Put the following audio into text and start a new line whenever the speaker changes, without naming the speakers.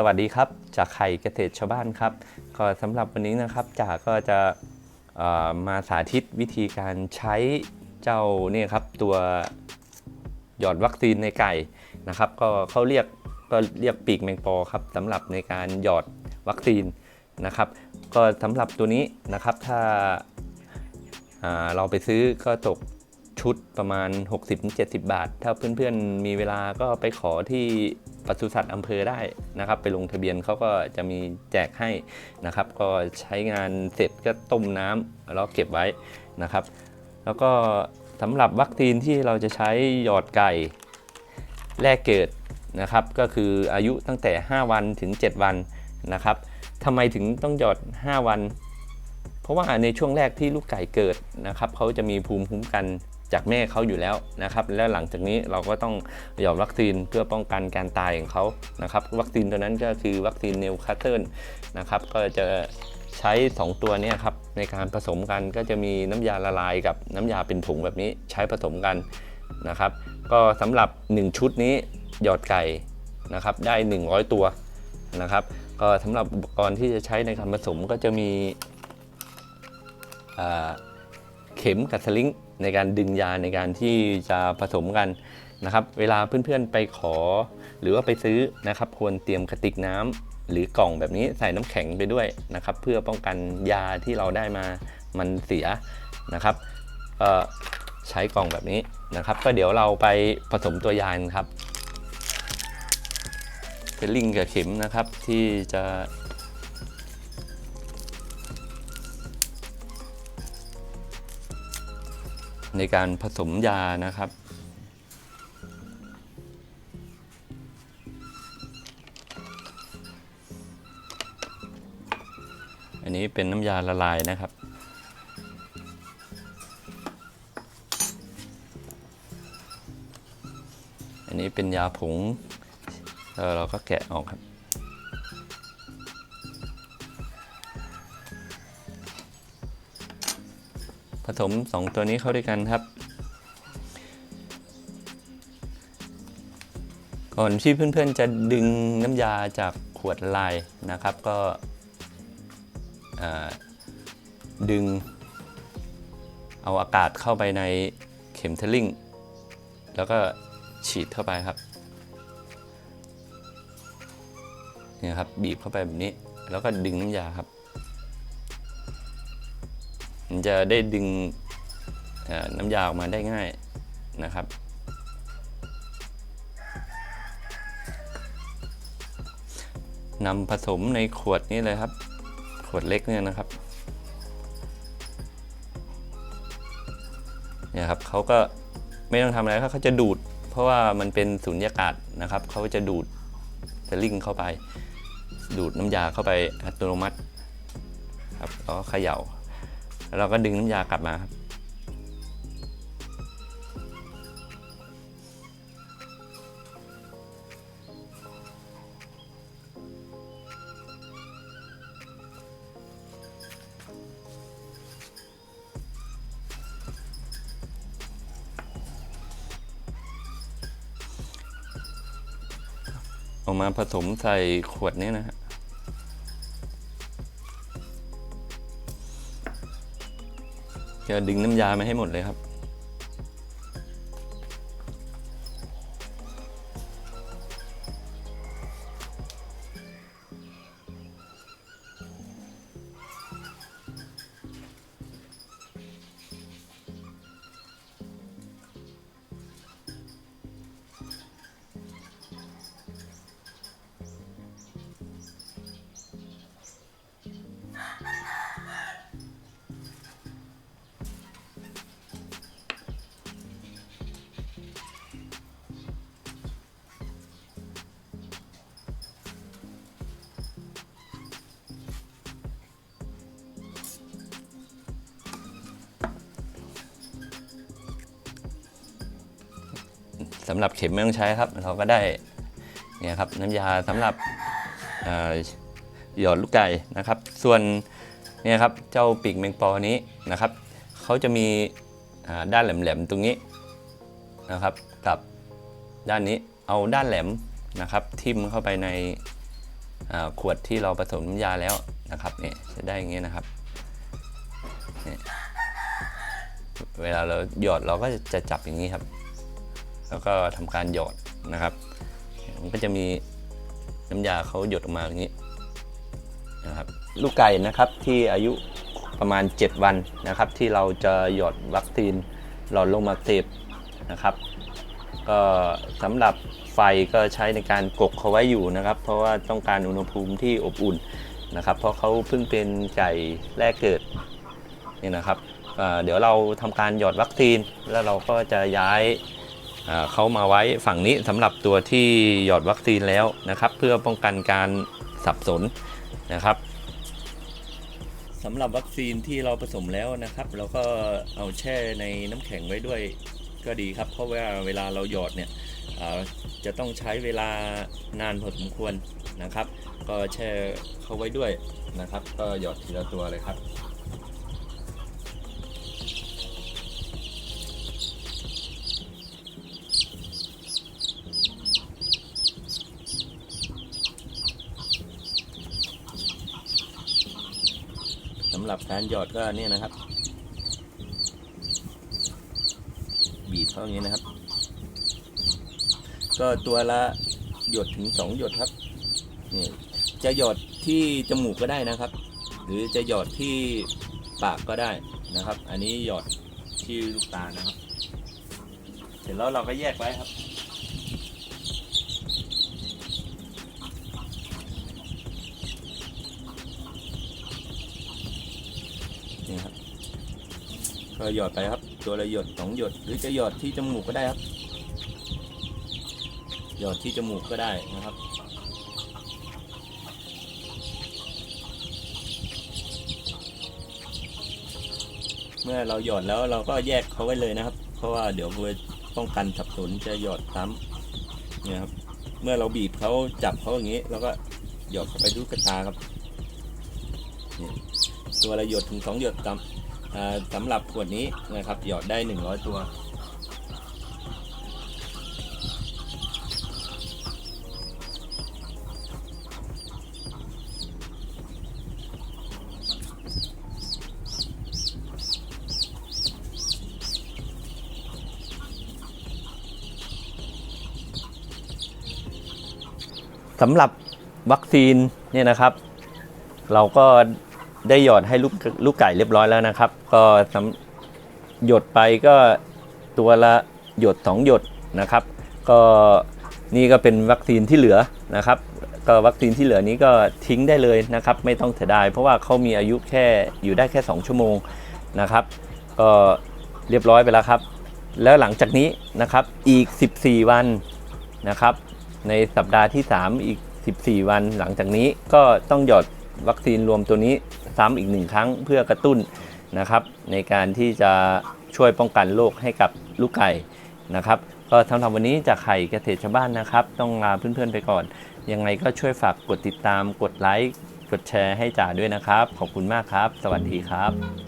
สวัสดีครับจากไข่เกษตรชาวบ้านครับก็สำหรับวันนี้นะครับจากก็จะมาสาธิตวิธีการใช้เจ้าเนี่ยครับตัวหยอดวัคซีนในไก่นะครับ ก็เขาเรียกก็เรียกปีกแมงปอครับสำหรับในการหยอดวัคซีนนะครับ ก็สำหรับตัวนี้นะครับถ้าาเราไปซื้อก็ตกชุดประมาณ 60-70 บาท ถ้าเพื่อนๆมีเวลาก็ไปขอที่ ปศุสัตว์อำเภอได้นะครับ ไปลงทะเบียนเขาก็จะมีแจกให้นะครับ ก็ใช้งานเสร็จก็ต้มน้ำแล้วเก็บไว้นะครับ แล้วก็สำหรับวัคซีนที่เราจะใช้หยอดไก่แรกเกิดนะครับ ก็คืออายุตั้งแต่ 5 วันถึง 7 วันนะครับทำไมถึงต้องหยอด 5 วัน เพราะว่าในช่วงแรกที่ลูกไก่เกิดนะครับเขาจะมีภูมิคุ้มกัน จากแม่เขาอยู่แล้วนะครับ แล้วหลังจากนี้เราก็ต้องหยอดวัคซีนเพื่อป้องกันการตายของเขานะครับ วัคซีนตัวนั้นก็คือวัคซีนเนวคาสเทิลนะครับ ก็จะใช้ 2 ตัวนี้ครับในการผสมกันก็จะมีน้ำยาละลายกับน้ำยาเป็นผงแบบนี้ใช้ผสมกันนะครับ ก็สำหรับ 1 ชุดนี้หยอดไก่นะครับได้ 100 ตัวนะครับ ก็สำหรับอุปกรณ์ที่จะใช้ในการผสมก็จะมีเข็มกับสลิง ในการดึงยาในการที่จะผสมกันนะครับ เวลาเพื่อนๆไปขอ หรือว่าไปซื้อนะครับควรเตรียมกระติกน้ำหรือกล่องแบบนี้ใส่น้ำแข็งไปด้วยนะครับ เพื่อป้องกันยาที่เราได้มามันเสียนะครับก็ใช้กล่องแบบนี้นะครับ ก็เดี๋ยวเราไปผสมตัวยานครับเป็นลิงกับเข็มนะครับที่จะ ในการผสมยานะครับ อันนี้เป็นน้ำยาละลายนะครับอันนี้เป็นยาผง เราก็แกะออกครับ ผสม 2 ตัวนี้เข้าด้วยกันครับ ก่อนที่เพื่อนๆจะดึงน้ำยาจากขวดลายนะครับ ก็ดึง เอาอากาศเข้าไปในเข็มเทลลิงแล้วก็ฉีดเข้าไปครับนี่ครับบีบเข้าไปแบบนี้ แล้วก็ดึงน้ำยาครับ มันจะได้ดึงน้ำยาออกมาได้ง่ายนะครับ นำผสมในขวดนี้เลยครับ ขวดเล็กเนี่ยนะครับเนี่ยครับเขาก็ไม่ต้องทำอะไรครับเขาจะดูด เพราะว่ามันเป็นสุญญากาศนะครับเขาจะดูดจะลิงเข้าไป ดูดน้ำยาเข้าไปอัตโนมัติครับแล้วเขย่า แล้วเราก็ดึงน้ำยากลับมาครับออกมาผสมใส่ขวดนี้นะฮะ จะดึงน้ำยามาให้หมดเลยครับ สำหรับเข็มไม่ต้องใช้ครับ เราก็ได้เนี่ยครับน้ำยาสำหรับหยอดลูกไก่นะครับ ส่วนเนี่ยครับเจ้าปีกแมงปอนี้นะครับเขาจะมีด้านแหลมๆตรงนี้นะครับ กับด้านนี้เอาด้านแหลมนะครับ ทิ่มเข้าไปในขวดที่เราผสมน้ำยาแล้วนะครับเนี่ยจะได้อย่างเงี้ยนะครับเนี่ยเวลาเราหยอดเราก็จะจับอย่างนี้ครับ แล้วก็ทำการหยอดนะครับ มันก็จะมีน้ำยาเขาหยดออกมาอย่างนี้นะครับลูกไก่นะครับที่อายุประมาณ 7 วันนะครับ ที่เราจะหยอดวัคซีนหลอดลมอักเสบนะครับ ก็สำหรับไฟก็ใช้ในการกกเขาไว้อยู่นะครับ เพราะว่าต้องการอุณหภูมิที่อบอุ่นนะครับ เพราะเขาเพิ่งเป็นไก่แรกเกิดนี่นะครับเเดี๋ยวเราทำการหยอดวัคซีนแล้วเราก็จะย้าย เขามาไว้ฝั่งนี้สำหรับตัวที่หยอดวัคซีนแล้วนะครับ เพื่อป้องกันการสับสนนะครับสำหรับวัคซีนที่เราผสมแล้วนะครับ เราก็เอาแช่ในน้ำแข็งไว้ด้วยก็ดีครับ เพราะว่าเวลาเราหยอดเนี่ยจะต้องใช้เวลานานพอสมควรนะครับ ก็แช่เข้าไว้ด้วยนะครับ ก็หยอดทีละตัวเลยครับ สำหรับ การหยอดก็เนี่ยนะครับ บีบเข้าอย่างนี้นะครับ ก็ตัวละหยดถึงสองหยดครับนี่จะหยอดที่จมูกก็ได้นะครับ หรือจะหยอดที่ปากก็ได้นะครับ อันนี้หยอดที่ลูกตานะครับ เสร็จแล้วเราก็แยกไว้ครับ นี่ครับ ก็หยอดไปครับ ตัวละหยดสองหยด หรือจะหยอดที่จมูกก็ได้ครับ หยอดที่จมูกก็ได้นะครับเมื่อเราหยอดแล้วเราก็แยกเขาไว้เลยนะครับ เพราะว่าเดี๋ยวเพื่อป้องกันสับสนจะหยอดซ้ำเนี่ยครับ เมื่อเราบีบเขาจับเขาอย่างนี้เราก็หยอดเข้าไปดูกระตาครับนี่ ตัวละหยดถึงสองหยดสำสำหรับขวดนี้นะครับหยอดได้100ตัวสำหรับวัคซีนเนี่ยนะครับ เราก็ ได้หยอดให้ลูกลูกไก่เรียบร้อยแล้วนะครับ ก็สำหยดไปก็ตัวละหยดสองหยดนะครับ ก็นี่ก็เป็นวัคซีนที่เหลือนะครับ ก็วัคซีนที่เหลือนี้ก็ทิ้งได้เลยนะครับ ไม่ต้องเสียดายเพราะว่าเขามีอายุแค่อยู่ได้แค่ 2 ชั่วโมงนะครับ ก็เรียบร้อยไปแล้วครับ แล้วหลังจากนี้นะครับอีก 14 วันนะครับ ในสัปดาห์ที่ 3 อีก 14 วันหลังจากนี้ก็ต้องหยอดวัคซีนรวมตัวนี้ ซ้ำอีกหนึ่งครั้งเพื่อกระตุ้นนะครับ ในการที่จะช่วยป้องกันโรคให้กับลูกไก่นะครับ ก็สำหรับวันนี้จากไข่เกษตรชาวบ้านนะครับ ต้องลาเพื่อนๆไปก่อน ยังไงก็ช่วยฝากกดติดตามกดไลค์กดแชร์ให้จ่าด้วยนะครับ ขอบคุณมากครับ สวัสดีครับ